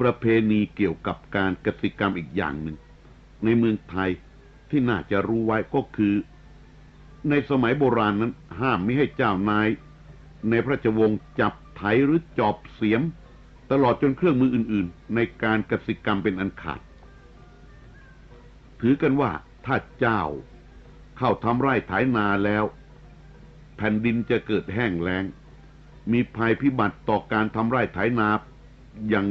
ประเพณีเกี่ยวกับการกสิกรรมอีกอย่างหนึ่ง ในเมืองไทยที่น่าจะรู้ไว้ก็คือ ในสมัยโบราณนั้นห้ามไม่ให้เจ้านาย ในพระราชวงศ์จับไถหรือจอบเสียม ตลอดจนเครื่องมืออื่น ๆ ในการกสิกรรมเป็นอันขาด ถือกันว่าถ้าเจ้าเข้าทำไร่ไถนาแล้ว แผ่นดินจะเกิดแห้งแล้ง มีภัยพิบัติต่อการทำไร่ไถนาอย่าง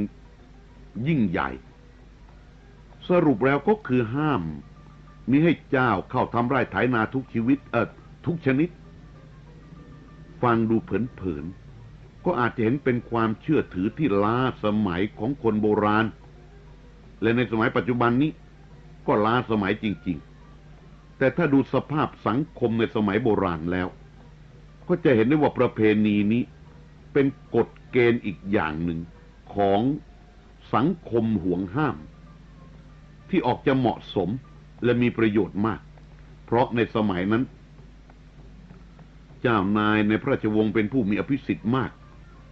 ยิ่งใหญ่ สรุปแล้วก็คือห้ามมิให้เจ้าเข้าทำไร่ไถนาทุกชีวิตเออทุกชนิด ฟังดูเผินๆก็อาจจะเห็นเป็นความเชื่อถือที่ล้าสมัยของคนโบราณ และในสมัยปัจจุบันนี้ ก็ล้าสมัยจริง ๆ แต่ถ้าดูสภาพสังคมในสมัยโบราณแล้ว ก็จะเห็นได้ว่าประเพณีนี้เป็นกฎเกณฑ์อีกอย่างหนึ่งของ สังคมห่วงห้าม ที่ออกจะเหมาะสมและมีประโยชน์มาก เพราะในสมัยนั้น เจ้านายในพระราชวงศ์เป็นผู้มีอภิสิทธิ์มาก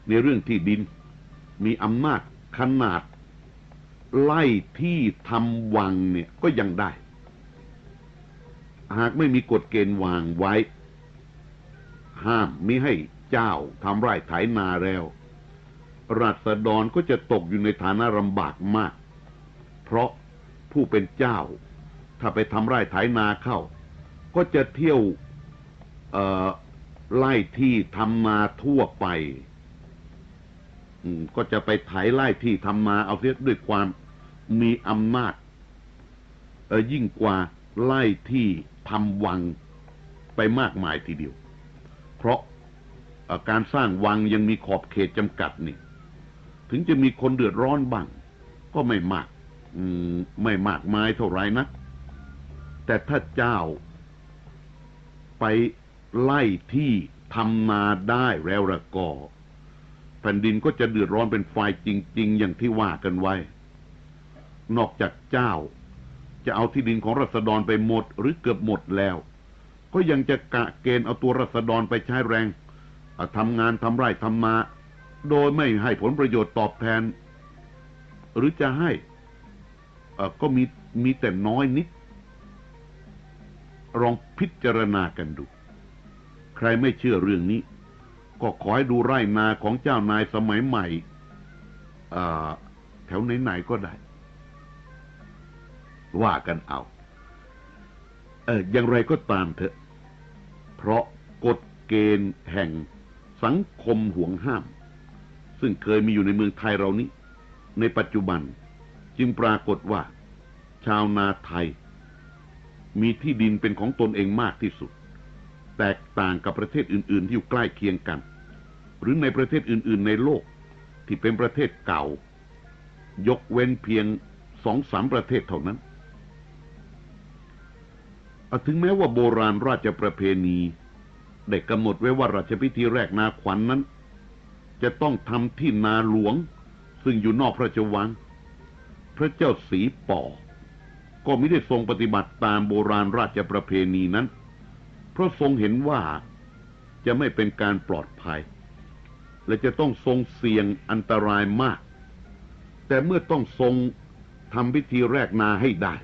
ในเรื่องที่ดิน มีอำนาจขนาด ไล่ที่ทำวังเนี่ยก็ยังได้ หากไม่มีกฎเกณฑ์วางไว้ ห้ามมิให้เจ้าทำไร่ไถนาแล้ว รัษฎรก็จะตกอยู่ในฐานะลำบากมาก เพราะผู้เป็นเจ้า ถ้าไปทำไร่ไถนาเข้า ก็จะเที่ยวไล่ที่ทำนาทั่วไปก็จะไปไถไล่ที่ทำนาเอาเสียด้วยความมีอำนาจยิ่งกว่าไล่ที่ทำวังไปมากมายทีเดียว เพราะการสร้างวังยังมีขอบเขตจำกัดนี่ ถึงจะมีคนเดือดร้อนบ้าง ก็ไม่มากไม่มากมายเท่าไรนะแต่ถ้าเจ้า ไปไล่ที่ทำนาได้แล้วละก็แผ่นดินก็จะเดือดร้อนเป็นไฟจริง ๆ อย่างที่ว่ากันไว้ นอกจากเจ้า จะเอาที่ดินของรัษฎรไปหมดหรือเกือบหมดแล้ว ก็ยังจะกะเกณฑ์เอาตัวรัษฎรไปใช้แรงทำงานทำไร่ทำมา โดยไม่ให้ผลประโยชน์ตอบแทน หรือจะให้ก็มีมีแต่น้อยนิด ลองพิจารณากันดู ใครไม่เชื่อเรื่องนี้ ก็ขอให้ดูไร่นาของเจ้านายสมัยใหม่แถวไหนๆก็ได้ ว่ากันเอา เอออย่างไรก็ตามเถอะ เพราะกฎเกณฑ์แห่งสังคมห่วงห้าม ซึ่งเคยมีอยู่ในเมืองไทยเรานี้ ในปัจจุบันจึงปรากฏว่า ชาวนาไทย มีที่ดินเป็นของตนเองมากที่สุด แตกต่างกับประเทศอื่น ๆ ที่อยู่ใกล้เคียงกัน หรือในประเทศอื่น ๆ ในโลกที่เป็นประเทศเก่า ยกเว้นเพียงสองสามประเทศเท่านั้นถึงแม้ว่าโบราณราชประเพณีได้กำหนดไว้ว่าราชพิธีแรกนาขวัญนนั้น จะต้องทำที่นาหลวง ซึ่งอยู่นอกพระราชวัง พระเจ้าสีป่อ ก็ไม่ได้ทรงปฏิบัติตามโบราณราชประเพณีนั้น เพราะทรงเห็นว่าจะไม่เป็นการปลอดภัย และจะต้องทรงเสี่ยงอันตรายมาก แต่เมื่อต้องทรงทำพิธีแรกนาให้ได้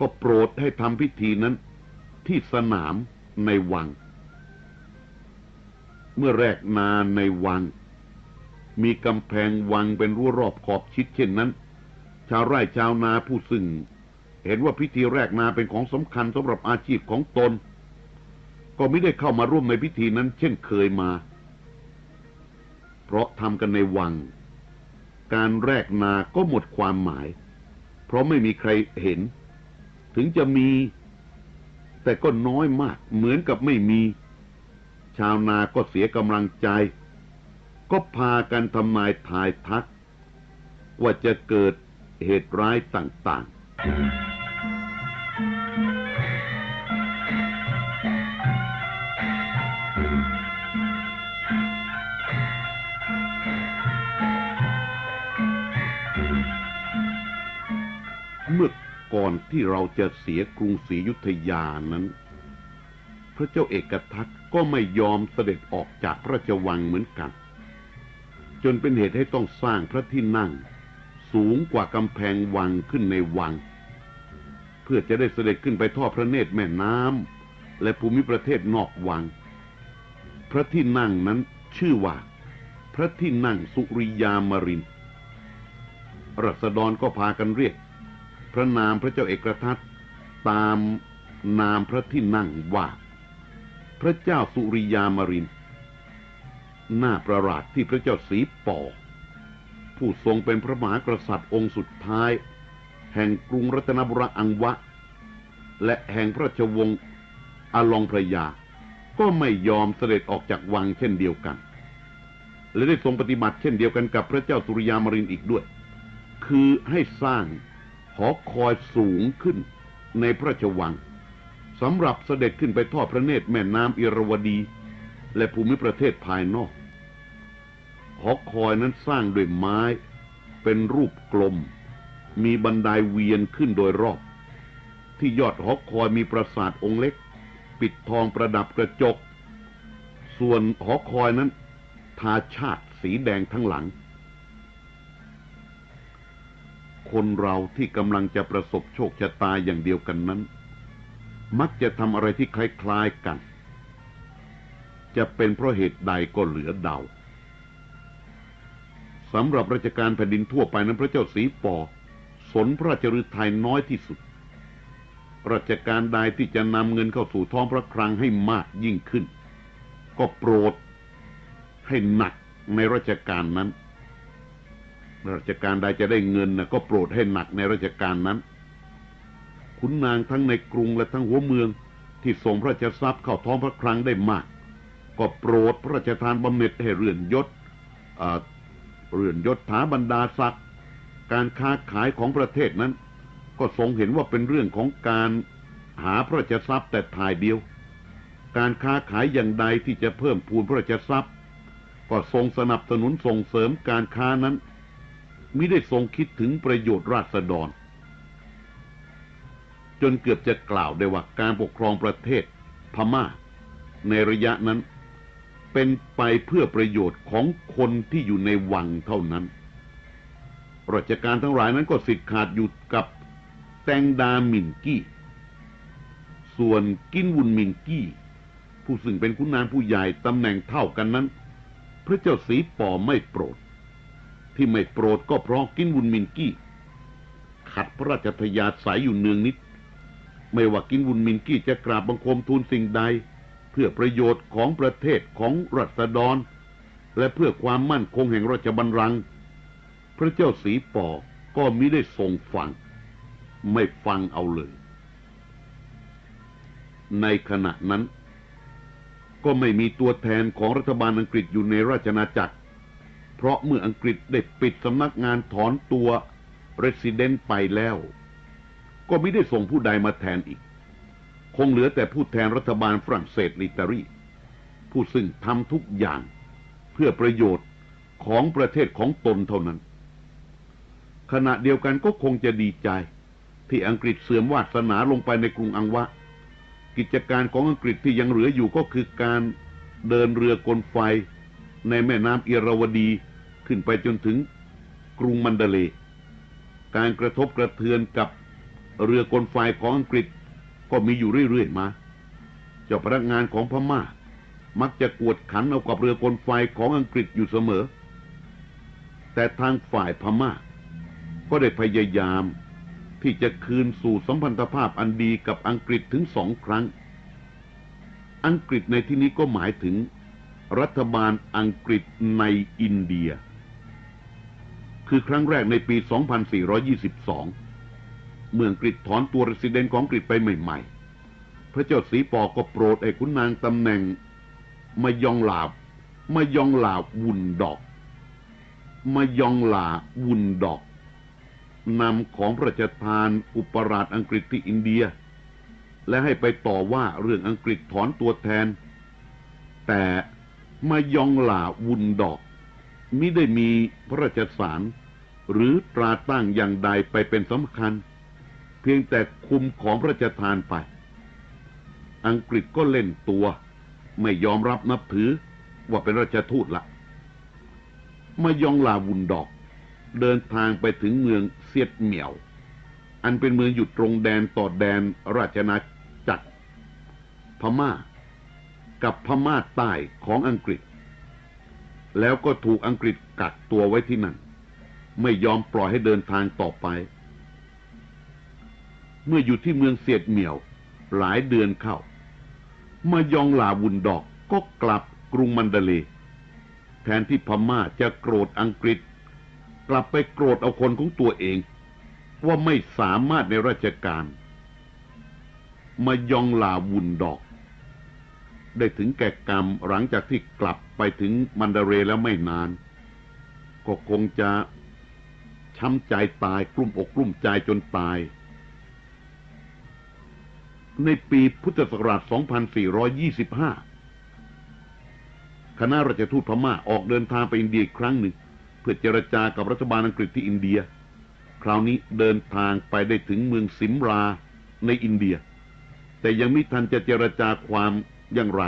ก็โปรดให้ทำพิธีนั้นที่สนามในวัง เมื่อแรกนาในวัง มีกำแพงวังเป็นรั้วรอบขอบชิดเช่นนั้น ชาวไร่ชาวนาผู้ซึ่ง เห็นว่าพิธีแรกนาเป็นของสำคัญสำหรับอาชีพของตน ก็ไม่ได้เข้ามาร่วมในพิธีนั้น เช่นเคยมา เพราะทำกันในวัง การแรกนาก็หมดความหมาย เพราะไม่มีใครเห็น ถึงจะมี แต่ก็น้อยมากเหมือนกับไม่มี ชาวนาก็เสียกำลังใจ ก็พากันทำนายทายทัก ว่าจะเกิดเหตุร้ายต่างๆเมื่อก่อนที่เราจะเสียกรุงศรีอยุธยานั้น ระเจ้าเอกทัตก็ไม่ยอมเสด็จออกจากพระราชวังเหมือนกัน จนเป็นเหตุให้ต้องสร้างพระที่นั่ง สูงกว่ากำแพงวังขึ้นในวัง เพื่อจะได้เสด็จขึ้นไปทอดพระเนตรแม่น้ำและภูมิประเทศนอกวัง พระที่นั่งนั้นชื่อว่า พระที่นั่งสุริยามรินร์รัษฎรก็พากันเรียก พระนามพระเจ้าเอกทัตตามนามพระที่นั่งว่า พระเจ้าสุริยามรินทร์น่าประหลาดที่พระเจ้าสีป่อผู้ทรงเป็นพระมหากษัตริย์องค์สุดท้าย แห่งกรุงรัตนบุรีอังวะ และแห่งพระราชวงศ์อลองพระยา ก็ไม่ยอมเสด็จออกจากวังเช่นเดียวกัน และได้ทรงปฏิบัติเช่นเดียวกันกับพระเจ้าสุริยามรินอีกด้วย คือให้สร้างหอคอยสูงขึ้นในพระราชวัง สำหรับเสด็จขึ้นไปทอดพระเนตรแม่น้ำอิรวดี และภูมิประเทศภายนอก หอคอยนั้นสร้างด้วยไม้ เป็นรูปกลม มีบันไดเวียนขึ้นโดยรอบ ที่ยอดหอคอยมีปราสาทองค์เล็ก ปิดทองประดับกระจก ส่วนหอคอยนั้น ทาชาติสีแดงทั้งหลัง คนเราที่กำลังจะประสบโชคชะตาอย่างเดียวกันนั้น มักจะทำอะไรที่คล้ายๆกัน จะเป็นเพราะเหตุใดก็เหลือเดาสำหรับราชการแผ่นดินทั่วไปนั้นพระเจ้าสีปอ สนพระราชฤทัยน้อยที่สุด ราชการใดที่จะนำเงินเข้าสู่ท้องพระคลังให้มากยิ่งขึ้น ก็โปรดให้หนักในราชการนั้น ราชการใดจะได้เงินนะก็โปรดให้หนักในราชการนั้น ขุนนางทั้งในกรุงและทั้งหัวเมือง ที่ส่งพระราชทรัพย์เข้าท้องพระคลังได้มาก ก็โปรดพระราชทานบำเหน็จให้เรื่อนยศเรื่อนยศถาบรรดาศักดิ์การค้าขายของประเทศนั้น ก็ทรงเห็นว่าเป็นเรื่องของการหาพระราชทรัพย์แต่ทายเดียว การค้าขายอย่างใดที่จะเพิ่มพูนพระราชทรัพย์ ก็ทรงสนับสนุนส่งเสริมการค้านั้นมิได้ทรงคิดถึงประโยชน์ราษฎร จนเกือบจะกล่าวได้ว่าการปกครองประเทศพม่า ในระยะนั้น เป็นไปเพื่อประโยชน์ของคนที่อยู่ในวังเท่านั้นราชการทั้งหลายนั้นก็สิทธิ์ขาดอยู่กับแตงดามินกี้ ส่วนกินวุนมินกี้ ผู้ซึ่งเป็นขุนนางผู้ใหญ่ตำแหน่งเท่ากันนั้น พระเจ้าสีป่อไม่โปรด ที่ไม่โปรดก็เพราะกินวุนมินกี้ ขัดพระราชทยาสายอยู่เนืองนิด ไม่ว่ากินวุนมินกี้จะกราบบังคมทูลสิ่งใด เพื่อประโยชน์ของประเทศของรัษฎร และเพื่อความมั่นคงแห่งราชบัลลังก์พระเจ้าสีปอก็มิได้ทรงฟัง ไม่ฟังเอาเลย ในขณะนั้น ก็ไม่มีตัวแทนของรัฐบาลอังกฤษอยู่ในราชอาณาจักร เพราะเมื่ออังกฤษได้ปิดสำนักงานถอนตัวเรสซิเดนต์ไปแล้ว ก็ไม่ได้ส่งผู้ใดมาแทนอีก คงเหลือแต่ผู้แทนรัฐบาลฝรั่งเศสลิตารีผู้ซึ่งทำทุกอย่างเพื่อประโยชน์ของประเทศของตนเท่านั้น ขณะเดียวกันก็คงจะดีใจ ที่อังกฤษเสื่อมวาสนาลงไปในกรุงอังวะ กิจการของอังกฤษที่ยังเหลืออยู่ก็คือการเดินเรือกลไฟในแม่น้ำเอราวดีขึ้นไปจนถึงกรุงมันเดเล การกระทบกระเทือนกับ เรือกลไฟของอังกฤษก็มีอยู่เรื่อยๆมา เจ้าพนักงานของพม่า มักจะกวดขันเอากับเรือกลไฟของอังกฤษอยู่เสมอ แต่ทางฝ่ายพม่า ก็ได้พยายามที่จะคืนสู่สัมพันธภาพอันดีกับอังกฤษถึงสองครั้ง อังกฤษในที่นี้ก็หมายถึง รัฐบาลอังกฤษในอินเดีย คือครั้งแรกในปี 2422 เมื่ออังกฤษถอนตัวเรสิเดนต์ของอังกฤษไปใหม่ ๆ พระเจ้าสีปอก็โปรดไอ้ขุนนางตำแหน่งมายองลาบมายองลาวุนดอกมายองลาวุนดอกนำของพระราชทานอุปราชอังกฤษที่อินเดีย และให้ไปต่อว่าเรื่องอังกฤษถอนตัวแทน แต่มายองหลาวุนดอกมิได้มีพระราชสารหรือตราตั้งอย่างใดไปเป็นสำคัญ เพียงแต่คุมของพระราชทานไป อังกฤษก็เล่นตัว ไม่ยอมรับนับถือว่าเป็นราชทูตละมายองลาวุนดอก เดินทางไปถึงเมืองเซียดเหมียว อันเป็นเมืองอยู่ตรงแดนต่อแดนราชอาจักรพม่า กับพม่าใต้ของอังกฤษ แล้วก็ถูกอังกฤษกักตัวไว้ที่นั่น ไม่ยอมปล่อยให้เดินทางต่อไป เมื่ออยู่ที่เมืองเสียดเหมียว หลายเดือนเข้ามายองลาวุนดอกก็กลับกรุงมันเดเล แทนที่พม่าจะโกรธอังกฤษ กลับไปโกรธเอาคนของตัวเอง ว่าไม่สามารถในราชการ มายองลาวุนดอก ได้ถึงแก่กรรมหลังจากที่กลับไปถึงมันเดเรแล้วไม่นาน ก็คงจะช้ำใจตายกลุ้มอกกลุ้มใจจนตาย ในปีพุทธศักราช 2425 คณะราชทูตพม่าออกเดินทางไปอินเดียอีกครั้งหนึ่ง เพื่อเจรจากับรัฐบาลอังกฤษที่อินเดีย คราวนี้เดินทางไปได้ถึงเมืองสิมราในอินเดีย แต่ยังไม่ทันจะเจรจาความอย่างไร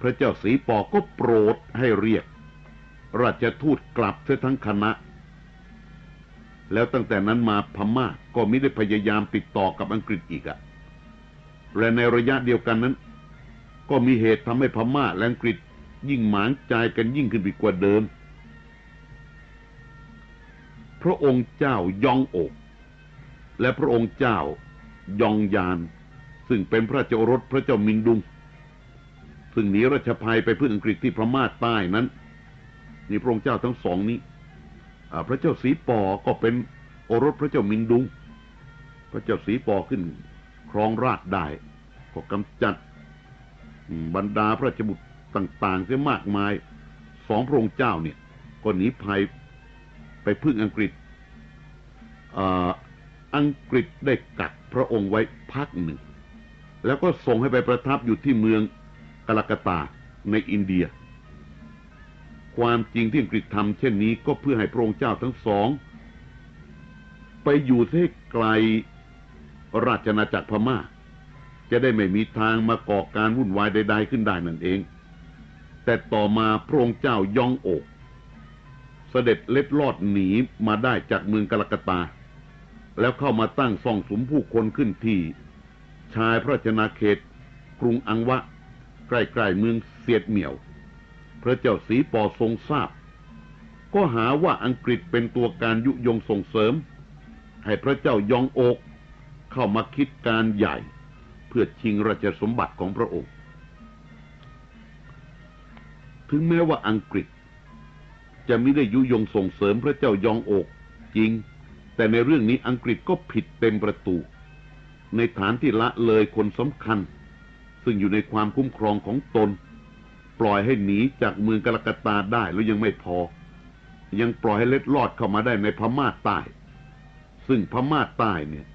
พระเจ้าสีปอก็โปรดให้เรียก ราชทูตกลับเสียทั้งคณะแล้วตั้งแต่นั้นมาพม่าก็ไม่ได้พยายามติดต่อกับอังกฤษอีกอะ และในระยะเดียวกันนั้น ก็มีเหตุทำให้พม่าและอังกฤษยิ่งหมางใจกันยิ่งขึ้นไปกว่าเดิม พระองค์เจ้ายองอก และพระองค์เจ้ายองยาน ซึ่งเป็นพระเจ้ารสพระเจ้ามิงดุง ซึ่งหนีราชภัยไปเพื่ออังกฤษที่พม่าใต้นั้น นี่พระองค์เจ้าทั้งสองนี้พระเจ้าสีปอก็เป็นโอรสพระเจ้ามิงดุง พระเจ้าสีปอขึ้น ครองราชได้ก็กำจัด บรรดาพระราชบุตรต่างๆเสียมากมาย สองพระองค์เจ้าเนี่ย ก็หนีภัยไปพึ่งอังกฤษอังกฤษได้กักพระองค์ไว้พักหนึ่ง แล้วก็ส่งให้ไปประทับอยู่ที่เมืองกาลกตาในอินเดีย ความจริงที่อังกฤษทำเช่นนี้ก็เพื่อให้พระองค์เจ้าทั้งสอง ไปอยู่ที่ไกล ราชอาจักรพม่า จะได้ไม่มีทางมาก่อการวุ่นวายใด ๆ ขึ้นได้นั่นเอง แต่ต่อมาพระองค์เจ้ายองโอก เสด็จเล็ดลอดหนีมาได้จากเมืองกลกตา แล้วเข้ามาตั้งซ่องสมผู้คนขึ้นที่ชายพระชนาเขต กรุงอังวะ ใกล้ๆเมืองเสียดเหมียว พระเจ้าสีปอทรงทราบ ก็หาว่าอังกฤษเป็นตัวการยุยงส่งเสริม ให้พระเจ้ายองโอก เข้ามาคิดการใหญ่ เพื่อชิงราชสมบัติของพระองค์ ถึงแม้ว่าอังกฤษ จะไม่ได้ยุยงส่งเสริมพระเจ้ายองโอกจริง แต่ในเรื่องนี้อังกฤษก็ผิดเต็มประตู ในฐานที่ละเลยคนสำคัญ ซึ่งอยู่ในความคุ้มครองของตน ปล่อยให้หนีจากเมืองกลกตาได้แล้วยังไม่พอ ยังปล่อยให้เล็ดลอดเข้ามาได้ในพม่าใต้ ซึ่งพม่าใต้เนี่ย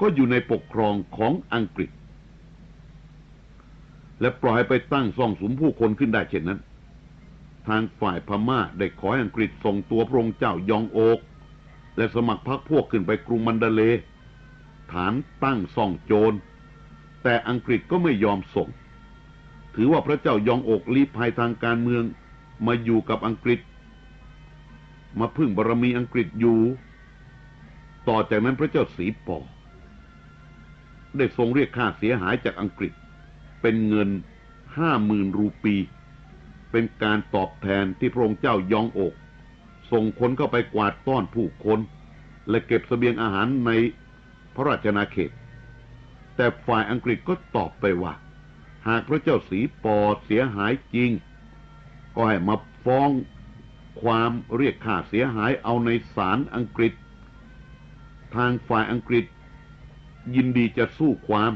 ก็อยู่ในปกครองของอังกฤษ และปล่อยไปตั้งซ่องสุมผู้คนขึ้นได้เช่นนั้น ทางฝ่ายพม่าได้ขอให้อังกฤษส่งตัวพระองค์เจ้ายองโอกและสมัครพรรคพวกขึ้นไปกรุงมันเดเล ฐานตั้งซ่องโจร แต่อังกฤษก็ไม่ยอมส่ง ถือว่าพระเจ้ายองโอกลีภัยทางการเมืองมาอยู่กับอังกฤษ มาพึ่งบารมีอังกฤษอยู่ ต่อจากนั้นพระเจ้าสีปอ ได้ทรงเรียกค่าเสียหายจากอังกฤษ เป็นเงินห้าหมื่นรูปี เป็นการตอบแทนที่พระองค์เจ้ายองโอก ส่งคนเข้าไปกวาดต้อนผู้คน และเก็บเสบียงอาหารในพระราชนาเขต แต่ฝ่ายอังกฤษก็ตอบไปว่า หากพระเจ้าสีปอเสียหายจริง ก็ให้มาฟ้องความเรียกค่าเสียหายเอาในศาลอังกฤษ ทางฝ่ายอังกฤษ ยินดีจะสู้ความ